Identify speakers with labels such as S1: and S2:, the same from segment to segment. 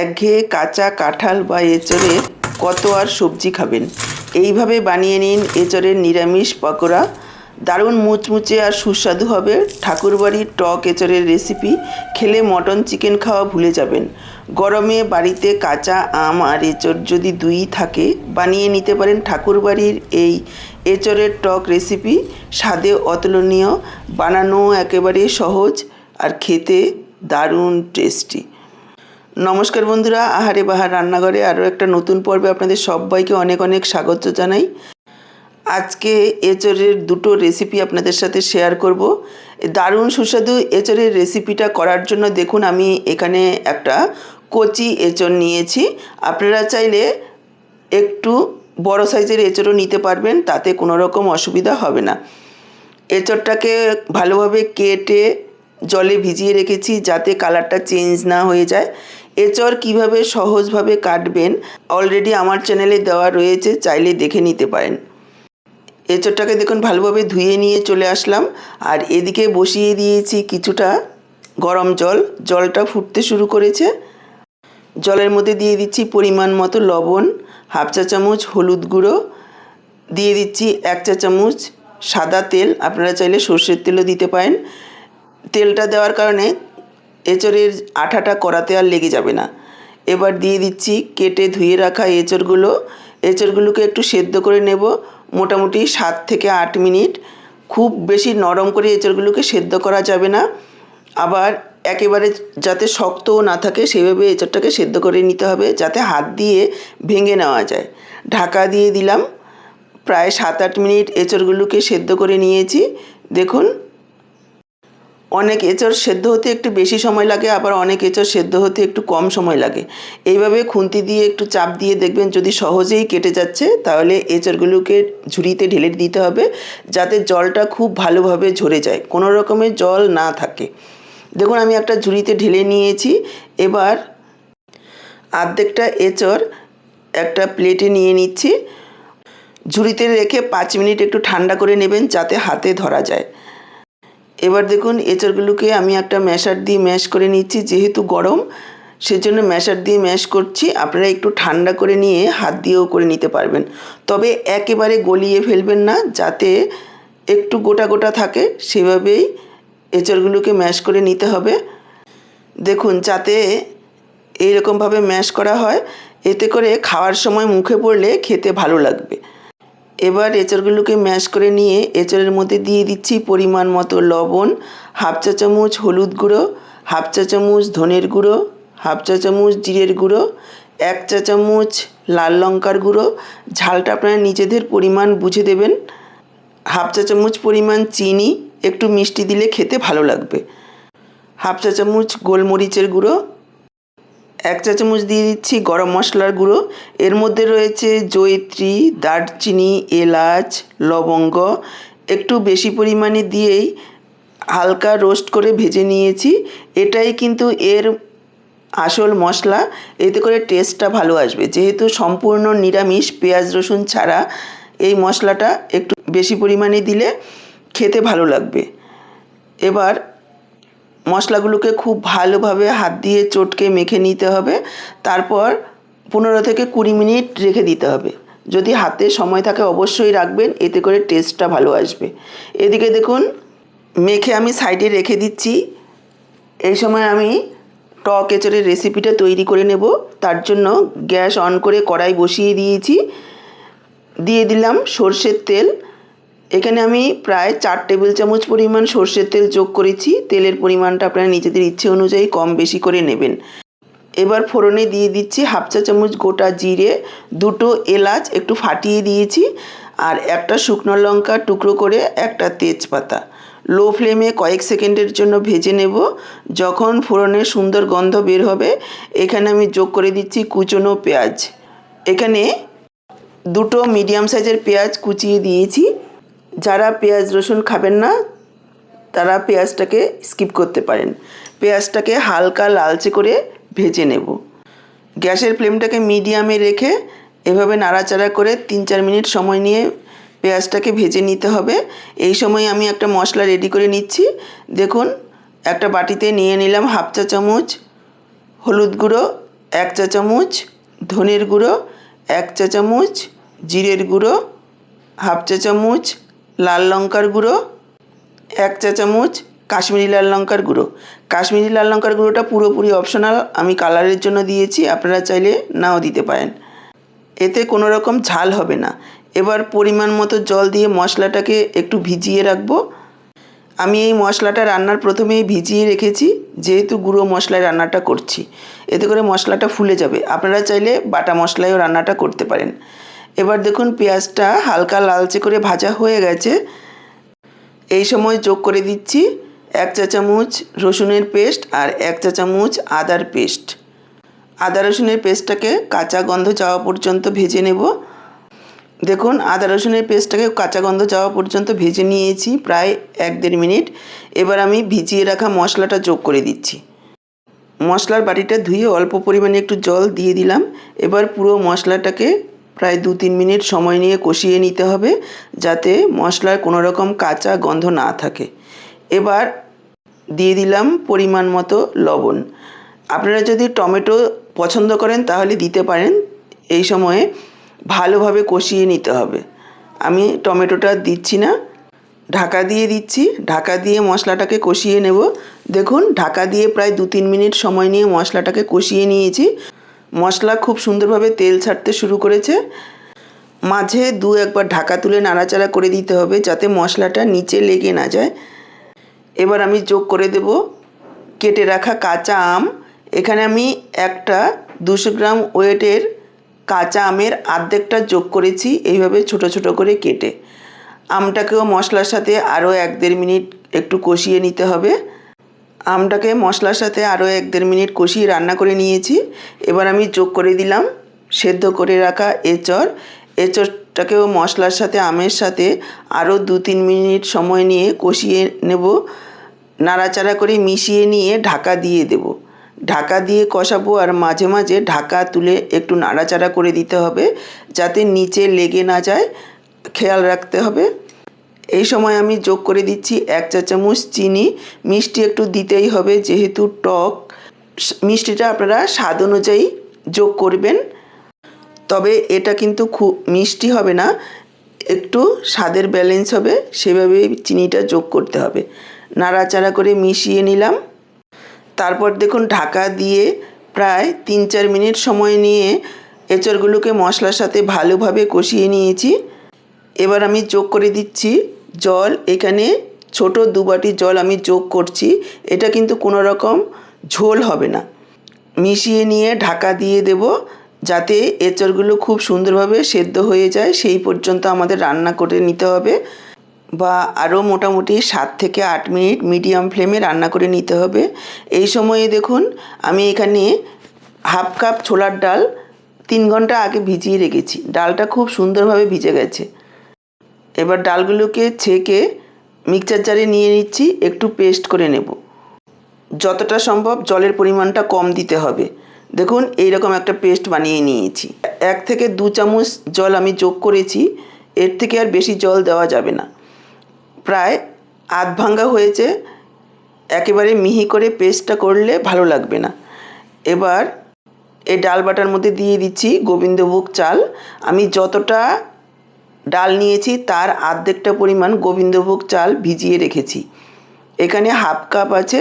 S1: একঘেয়ে কাঁচা কাঁঠাল বা এঁচড়ের কত আর সবজি খাবেন? এইভাবে বানিয়ে নিন এঁচড়ের নিরামিষ পকোড়া। দারুণ মুচমুচে আর সুস্বাদু হবে। ঠাকুরবাড়ির টক এঁচড়ের রেসিপি খেলে মটন চিকেন খাওয়া ভুলে যাবেন। গরমে বাড়িতে কাঁচা আম আর এঁচড় যদি দুই থাকে, বানিয়ে নিতে পারেন ঠাকুরবাড়ির এই এঁচড়ের টক রেসিপি। স্বাদে অতুলনীয় বানানো একেবারে সহজ আর খেতে দারুণ টেস্টি। নমস্কার বন্ধুরা, আহারে বাহার রান্নাঘরে আরও একটা নতুন পর্বে আপনাদের সবাইকে অনেক অনেক স্বাগত জানাই। আজকে এঁচড়ের দুটো রেসিপি আপনাদের সাথে শেয়ার করব। দারুণ সুস্বাদু এঁচড়ের রেসিপিটা করার জন্য দেখুন, আমি এখানে একটা কচি এঁচড় নিয়েছি। আপনারা চাইলে একটু বড় সাইজের এঁচড়ও নিতে পারবেন, তাতে কোনো রকম অসুবিধা হবে না। এঁচড়টাকে ভালোভাবে কেটে জলে ভিজিয়ে রেখেছি যাতে কালারটা চেঞ্জ না হয়ে যায়। এঁচড় কীভাবে সহজভাবে কাটবেন অলরেডি আমার চ্যানেলে দেওয়া রয়েছে চাইলে দেখে নিতে পারেন। এঁচড়টাকে দেখুন, ভালোভাবে ধুয়ে নিয়ে চলে আসলাম। আর এদিকে বসিয়ে দিয়েছি কিছুটা গরম জল। জলটা ফুটতে শুরু করেছে। জলের মধ্যে দিয়ে দিচ্ছি পরিমাণ মতো লবণ, হাফ চা চামচ হলুদ গুঁড়ো। দিয়ে দিচ্ছি এক চা চামচ সাদা তেল। আপনারা চাইলে সর্ষের তেলও দিতে পারেন। তেলটা দেওয়ার কারণে এঁচড়ের আঠাটা করাতে আর লেগে যাবে না। এবার দিয়ে দিচ্ছি কেটে ধুয়ে রাখা এঁচড়গুলো। এঁচড়গুলোকে একটু সেদ্ধ করে নেব, মোটামুটি সাত থেকে আট মিনিট। খুব বেশি নরম করে এঁচড়গুলোকে সেদ্ধ করা যাবে না। আবার একেবারে যাতে শক্তও না থাকে, সেভাবে এঁচড়টাকে সেদ্ধ করে নিতে হবে, যাতে হাত দিয়ে ভেঙে নেওয়া যায়। ঢাকা দিয়ে দিলাম। প্রায় সাত আট মিনিট এঁচড়গুলোকে সেদ্ধ করে নিয়েছি। দেখুন অনেক এঁচড় সেদ্ধ হতে একটু বেশি সময় লাগে, আবার অনেক এঁচড় সেদ্ধ হতে একটু কম সময় লাগে। এইভাবে খুন্তি দিয়ে একটু চাপ দিয়ে দেখবেন যদি সহজেই কেটে যাচ্ছে, তাহলে এঁচড়গুলোকে ঝুড়িতে ঢেলে দিতে হবে, যাতে জলটা খুব ভালোভাবে ঝরে যায়, কোনো রকমের জল না থাকে। দেখুন, আমি একটা ঝুড়িতে ঢেলে নিয়েছি, এবার আর্ধেকটা এঁচড় একটা প্লেটে নিয়ে নিচ্ছি। ঝুড়িতে রেখে পাঁচ মিনিট একটু ঠান্ডা করে নেবেন, যাতে হাতে ধরা যায়। এবার দেখুন, এঁচড়গুলোকে আমি একটা ম্যাশার দিয়ে ম্যাশ করে নিচ্ছি, যেহেতু গরম, সেজন্য ম্যাশার দিয়ে ম্যাশ করছি। আপনারা একটু ঠান্ডা করে নিয়ে হাত দিয়েও করে নিতে পারবেন। তবে একেবারে গলিয়ে ফেলবেন না, যাতে একটু গোটা গোটা থাকে, সেভাবেই এঁচড়গুলোকে ম্যাশ করে নিতে হবে। দেখুন, যাতে এইরকমভাবে ম্যাশ করা হয়, এতে করে খাওয়ার সময় মুখে পড়লে খেতে ভালো লাগবে। এবার এঁচড়গুলোকে ম্যাশ করে নিয়ে এঁচড়ের মধ্যে দিয়ে দিচ্ছি পরিমাণ মতো লবণ, হাফ চা চামচ হলুদ গুঁড়ো, হাফ চা চামচ ধনের গুঁড়ো, হাফ চা চামচ জিরের গুঁড়ো, এক চা চামচ লাল লঙ্কার গুঁড়ো। ঝালটা আপনারা নিজেদের পরিমাণ বুঝে দেবেন। হাফ চা চামচ পরিমাণ চিনি, একটু মিষ্টি দিলে খেতে ভালো লাগবে। হাফ চা চামচ গোলমরিচের গুঁড়ো এক চা চামচ দিয়ে দিচ্ছি গরম মশলার গুঁড়ো। এর মধ্যে রয়েছে জয়িত্রী, দারচিনি, এলাচ, লবঙ্গ। একটু বেশি পরিমাণে দিয়েই হালকা রোস্ট করে ভেজে নিয়েছি। এটাই কিন্তু এর আসল মশলা। এতে করে টেস্টটা ভালো আসবে। যেহেতু সম্পূর্ণ নিরামিষ, পেঁয়াজ, রসুন ছাড়া এই মশলাটা একটু বেশি পরিমাণে দিলে খেতে ভালো লাগবে। এবার মশলাগুলোকে খুব ভালোভাবে হাত দিয়ে চটকে মেখে নিতে হবে। তারপর পনেরো থেকে কুড়ি মিনিট রেখে দিতে হবে। যদি হাতে সময় থাকে অবশ্যই রাখবেন, এতে করে টেস্টটা ভালো আসবে। এদিকে দেখুন, মেখে আমি সাইডে রেখে দিচ্ছি। এই সময় আমি টক এঁচড়ের রেসিপিটা তৈরি করে নেব। তার জন্য গ্যাস অন করে কড়াই বসিয়ে দিয়েছি। দিয়ে দিলাম সর্ষের তেল। এখানে আমি প্রায় চার টেবিল চামচ পরিমাণ সর্ষের তেল যোগ করেছি। তেলের পরিমাণটা আপনারা নিজেদের ইচ্ছে অনুযায়ী কম বেশি করে নেবেন। এবার ফোড়নে দিয়ে দিচ্ছি হাফ চা চামচ গোটা জিরে, দুটো এলাচ একটু ফাটিয়ে দিয়েছি আর একটা শুকনো লঙ্কা টুকরো করে একটা তেজপাতা। লো ফ্লেমে কয়েক সেকেন্ডের জন্য ভেজে নেব। যখন ফোড়নের সুন্দর গন্ধ বের হবে, এখানে আমি যোগ করে দিচ্ছি কুচনো পেঁয়াজ। এখানে দুটো মিডিয়াম সাইজের পেঁয়াজ কুচিয়ে দিয়েছি। পেঁয়াজ, রসুন খাবেন না, তারা পেঁয়াজটাকে স্কিপ করতে পারেন। পেঁয়াজটাকে হালকা লালচে করে ভেজে নেব। গ্যাসের ফ্লেমটাকে মিডিয়ামে রেখে এভাবে নাড়াচাড়া করে তিন চার মিনিট সময় নিয়ে পেঁয়াজটাকে ভেজে নিতে হবে। এই সময় আমি একটা মশলা রেডি করে নিচ্ছি। দেখুন, একটা বাটিতে নিয়ে নিলাম হাফ চা চামচ হলুদ গুঁড়ো, এক চা চামচ ধনের গুঁড়ো, এক চা চামচ জিরের গুঁড়ো, হাফ চা চামচ লাল লঙ্কার গুঁড়ো, এক চা চামচ কাশ্মীরি লাল লঙ্কার গুঁড়ো। কাশ্মীরি লাল লঙ্কার গুঁড়োটা পুরোপুরি অপশনাল আমি কালারের জন্য দিয়েছি, আপনারা চাইলে নাও দিতে পারেন। এতে কোনো রকম ঝাল হবে না। এবার পরিমাণ মতো জল দিয়ে মশলাটাকে একটু ভিজিয়ে রাখব। আমি এই মশলাটা রান্নার প্রথমেই ভিজিয়ে রেখেছি, যেহেতু গুঁড়ো মশলায় রান্নাটা করছি। এতে করে মশলাটা ফুলে যাবে। আপনারা চাইলে বাটা মশলায়ও রান্নাটা করতে পারেন। এবার দেখুন পেঁয়াজটা হালকা লালচে করে ভাজা হয়ে গেছে। এই সময় যোগ করে দিচ্ছি এক চা চামচ রসুনের পেস্ট আর এক চা চামচ আদার পেস্ট। আদা রসুনের পেস্টটাকে কাঁচা গন্ধ যাওয়া পর্যন্ত ভেজে নেব। দেখুন আদা রসুনের পেস্টটাকে কাঁচা গন্ধ যাওয়া পর্যন্ত ভেজে নিয়েছি প্রায় এক দেড় মিনিট। এবার আমি ভিজিয়ে রাখা মশলাটা যোগ করে দিচ্ছি। মশলার বাটিটা ধুয়ে অল্প পরিমাণে একটু জল দিয়ে দিলাম। এবার পুরো মশলাটাকে প্রায় দু তিন মিনিট সময় নিয়ে কষিয়ে নিতে হবে যাতে মশলার কোনো রকম কাঁচা গন্ধ না থাকে। এবার দিয়ে দিলাম পরিমাণ মতো লবণ। আপনারা যদি টমেটো পছন্দ করেন তাহলে দিতে পারেন। এই সময়ে ভালোভাবে কষিয়ে নিতে হবে। আমি টমেটোটা দিচ্ছি না। ঢাকা দিয়ে দিচ্ছি। ঢাকা দিয়ে মশলাটাকে কষিয়ে নেব। দেখুন, ঢাকা দিয়ে প্রায় দু তিন মিনিট সময় নিয়ে মশলাটাকে কষিয়ে নিয়েছি। মশলা খুব সুন্দরভাবে তেল ছাড়তে শুরু করেছে। মাঝে দু একবার ঢাকা তুলে নাড়াচাড়া করে দিতে হবে যাতে মশলাটা নিচে লেগে না যায়। এবার আমি যোগ করে দেব কেটে রাখা কাঁচা আম। এখানে আমি একটা দুশো গ্রাম ওয়েটের কাঁচা আমের আর্ধেকটা যোগ করেছি, এইভাবে ছোট ছোট করে কেটে। আমটাকেও মশলার সাথে আরও এক দেড় মিনিট একটু কষিয়ে নিতে হবে। আমটাকে মশলার সাথে আরও এক দেড় মিনিট কষিয়ে রান্না করে নিয়েছি। এবার আমি যোগ করে দিলাম, সেদ্ধ করে রাখা এঁচড়। এঁচড়টাকেও মশলার সাথে, আমের সাথে আরও দু তিন মিনিট সময় নিয়ে কষিয়ে নেব। নাড়াচাড়া করে মিশিয়ে নিয়ে ঢাকা দিয়ে দেব। ঢাকা দিয়ে কষাবো আর মাঝে মাঝে ঢাকা তুলে একটু নাড়াচাড়া করে দিতে হবে, যাতে নিচে লেগে না যায়। খেয়াল রাখতে হবে। এই সময় আমি যোগ করে দিচ্ছি এক চা চামচ চিনি। মিষ্টি একটু দিতেই হবে যেহেতু টক। মিষ্টিটা আপনারা স্বাদ অনুযায়ী যোগ করবেন। তবে এটা কিন্তু খুব মিষ্টি হবে না, একটু স্বাদের ব্যালেন্স হবে, সেভাবে চিনিটা যোগ করতে হবে। নাড়াচাড়া করে মিশিয়ে নিলাম। তারপর দেখুন ঢাকা দিয়ে প্রায় তিন চার মিনিট সময় নিয়ে এঁচড়গুলোকে মশলার সাথে ভালোভাবে কষিয়ে নিয়েছি। এবার আমি যোগ করে দিচ্ছি জল। এখানে ছোট দু বাটি জল আমি যোগ করছি। এটা কিন্তু কোনো রকম ঝোল হবে না। মিশিয়ে নিয়ে ঢাকা দিয়ে দেব যাতে এঁচড়গুলো খুব সুন্দরভাবে সেদ্ধ হয়ে যায়। সেই পর্যন্ত আমাদের রান্না করে নিতে হবে বা আরও মোটামুটি সাত থেকে আট মিনিট মিডিয়াম ফ্লেমে রান্না করে নিতে হবে। এই সময়ে দেখুন, আমি এখানে হাফ কাপ ছোলার ডাল তিন ঘণ্টা আগে ভিজিয়ে রেখেছি। ডালটা খুব সুন্দরভাবে ভিজে গেছে। এবার ডালগুলোকে ছেঁকে মিক্সচার জারে নিয়ে নিচ্ছি, একটু পেস্ট করে নেব। যতটা সম্ভব জলের পরিমাণটা কম দিতে হবে। দেখুন, এইরকম একটা পেস্ট বানিয়ে নিয়েছি। এক থেকে দু চামচ জল আমি যোগ করেছি, এর থেকে আর বেশি জল দেওয়া যাবে না। প্রায় আধ ভাঙ্গা হয়েছে, একেবারে মিহি করে পেস্টটা করলে ভালো লাগবে না। এবার এই ডাল বাটার মধ্যে দিয়ে দিচ্ছি গোবিন্দভোগ চাল। আমি যতটা ডাল নিয়েছি, তার আর্ধেকটা পরিমাণ গোবিন্দভোগ চাল ভিজিয়ে রেখেছি। এখানে হাফ কাপ আছে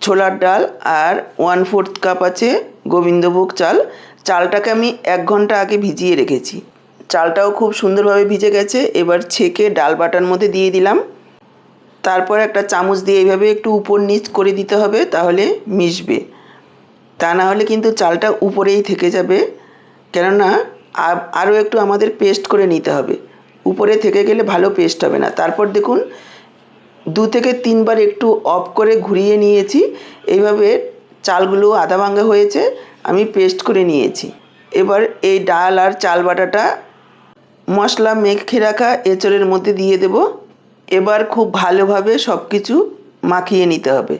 S1: ছোলার ডাল আর ওয়ান ফোর্থ কাপ আছে গোবিন্দভোগ চাল। চালটাকে আমি এক ঘণ্টা আগে ভিজিয়ে রেখেছি। চালটাও খুব সুন্দরভাবে ভিজে গেছে, এবার ছেঁকে ডাল বাটার মধ্যে দিয়ে দিলাম। তারপর একটা চামচ দিয়ে এইভাবে একটু উপর নিচ করে দিতে হবে, তাহলে মিশবে। তা না হলে কিন্তু চালটা উপরেই থেকে যাবে। কেননা আরও একটু আমাদের পেস্ট করে নিতে হবে। উপরে থেকে গেলে ভালো পেস্ট হবে না। তারপর দেখুন, দু থেকে তিনবার একটু অফ করে ঘুরিয়ে নিয়েছি। এইভাবে চালগুলো আধা ভাঙ্গা হয়েছে, আমি পেস্ট করে নিয়েছি। এবার এই ডাল আর চাল বাটাটা মশলা মেখে রাখা এঁচড়ের মধ্যে দিয়ে দেব। এবার খুব ভালোভাবে সব কিছু মাখিয়ে নিতে হবে।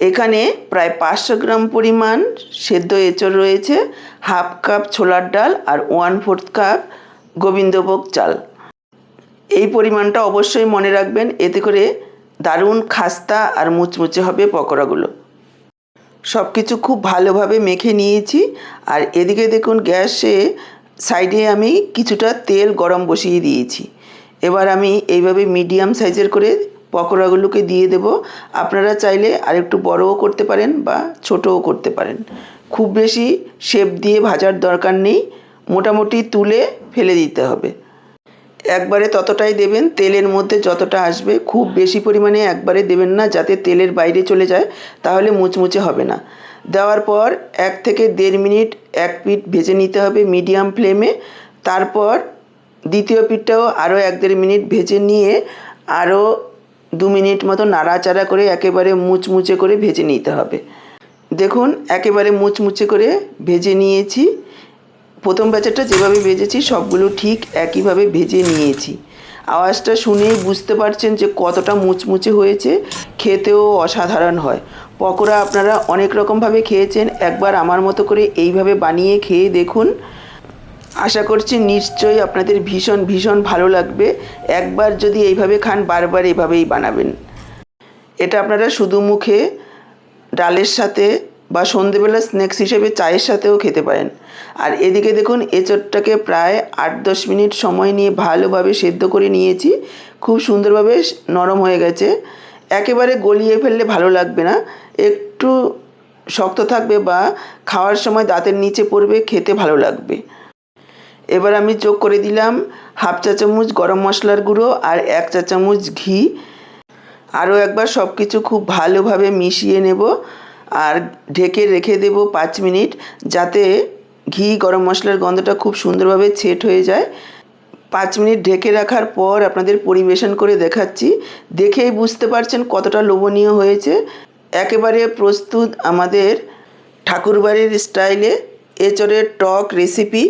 S1: এখানে প্রায় পাঁচশো গ্রাম পরিমাণ সেদ্ধ এঁচড় রয়েছে, হাফ কাপ ছোলার ডাল আর ওয়ান ফোর্থ কাপ গোবিন্দভোগ চাল। এই পরিমাণটা অবশ্যই মনে রাখবেন, এতে করে দারুণ খাস্তা আর মুচমুচে হবে পকোড়াগুলো। সব কিছু খুব ভালোভাবে মেখে নিয়েছি, আর এদিকে দেখুন গ্যাসে সাইডে আমি কিছুটা তেল গরম বসিয়ে দিয়েছি। এবার আমি এইভাবে মিডিয়াম সাইজের করে পকোড়াগুলোকে দিয়ে দেব। আপনারা চাইলে আরেকটু বড়ও করতে পারেন বা ছোটও করতে পারেন। খুব বেশি শেপ দিয়ে ভাজার দরকার নেই, মোটামুটি তুলে ফেলে দিতে হবে। একবারে ততটাই দেবেন, তেলের মধ্যে যতটা আসবে খুব বেশি পরিমাণে একবারে দেবেন না, যাতে তেলের বাইরে চলে যায়, তাহলে মুচমুচে হবে না। দেওয়ার পর এক থেকে দেড় মিনিট এক পিঠ ভেজে নিতে হবে মিডিয়াম ফ্লেমে। তারপর দ্বিতীয় পিঠটাও আরও এক দেড় মিনিট ভেজে নিয়ে আরও দু মিনিট মতো নাড়াচাড়া করে একেবারে মুচমুচে করে ভেজে নিতে হবে। দেখুন, একেবারে মুচমুচে করে ভেজে নিয়েছি। প্রথম ব্যাচেরটা যেভাবে ভেজেছি, সবগুলো ঠিক একইভাবে ভেজে নিয়েছি। আওয়াজটা শুনেই বুঝতে পারছেন যে কতটা মুচমুচে হয়েছে। খেতেও অসাধারণ হয়। পকোড়া আপনারা অনেক রকমভাবে খেয়েছেন। একবার আমার মতো করে এইভাবে বানিয়ে খেয়ে দেখুন। আশা করছি নিশ্চয়ই আপনাদের ভীষণ ভীষণ ভালো লাগবে। একবার যদি এইভাবে খান, বারবার এইভাবেই বানাবেন। এটা আপনারা শুধু মুখে, ডালের সাথে বা সন্ধেবেলা স্ন্যাক্স হিসেবে চায়ের সাথেও খেতে পারেন। আর এদিকে দেখুন, এঁচড়টাকে প্রায় আট, দশ মিনিট সময় নিয়ে ভালোভাবে সেদ্ধ করে নিয়েছি। খুব সুন্দরভাবে নরম হয়ে গেছে। একেবারে গলিয়ে ফেললে ভালো লাগবে না। একটু শক্ত থাকবে বা খাওয়ার সময় দাঁতের নিচে পড়বে, খেতে ভালো লাগবে। এবার আমি যোগ করে দিলাম হাফ চা চামচ গরম মশলার গুঁড়ো আর এক চা চামচ ঘি। আরও একবার সব কিছু খুব ভালোভাবে মিশিয়ে নেব আর ঢেকে রেখে দেব পাঁচ মিনিট যাতে ঘি গরম মশলার গন্ধটা খুব সুন্দরভাবে ছেট হয়ে যায়। পাঁচ মিনিট ঢেকে রাখার পর আপনাদের পরিবেশন করে দেখাচ্ছি। দেখেই বুঝতে পারছেন কতটা লোভনীয় হয়েছে। একেবারে প্রস্তুত আমাদের ঠাকুরবাড়ির স্টাইলে এচড়ের টক রেসিপি।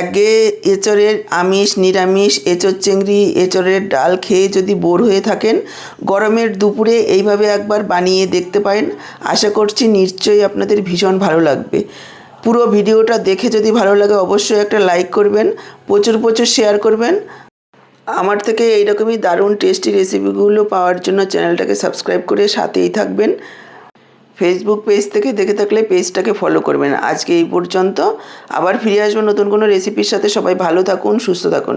S1: আগে এঁচড়ের আমিষ, নিরামিষ, এঁচড় চিংড়ি, এঁচড়ের ডাল খেয়ে যদি বোর হয়ে থাকেন, গরমের দুপুরে এইভাবে একবার বানিয়ে দেখতে পারেন। আশা করছি নিশ্চয়ই আপনাদের ভীষণ ভালো লাগবে। পুরো ভিডিওটা দেখে যদি ভালো লাগে অবশ্যই একটা লাইক করবেন, প্রচুর প্রচুর শেয়ার করবেন। আমার থেকে এইরকমই দারুণ টেস্টি রেসিপিগুলো পাওয়ার জন্য চ্যানেলটাকে সাবস্ক্রাইব করে সাথেই থাকবেন। ফেসবুক পেজ থেকে দেখে থাকলে পেজটাকে ফলো করবেন। আজকে এই পর্যন্ত আবার ফিরে আসব নতুন কোনো রেসিপির সাথে। সবাই ভালো থাকুন, সুস্থ থাকুন।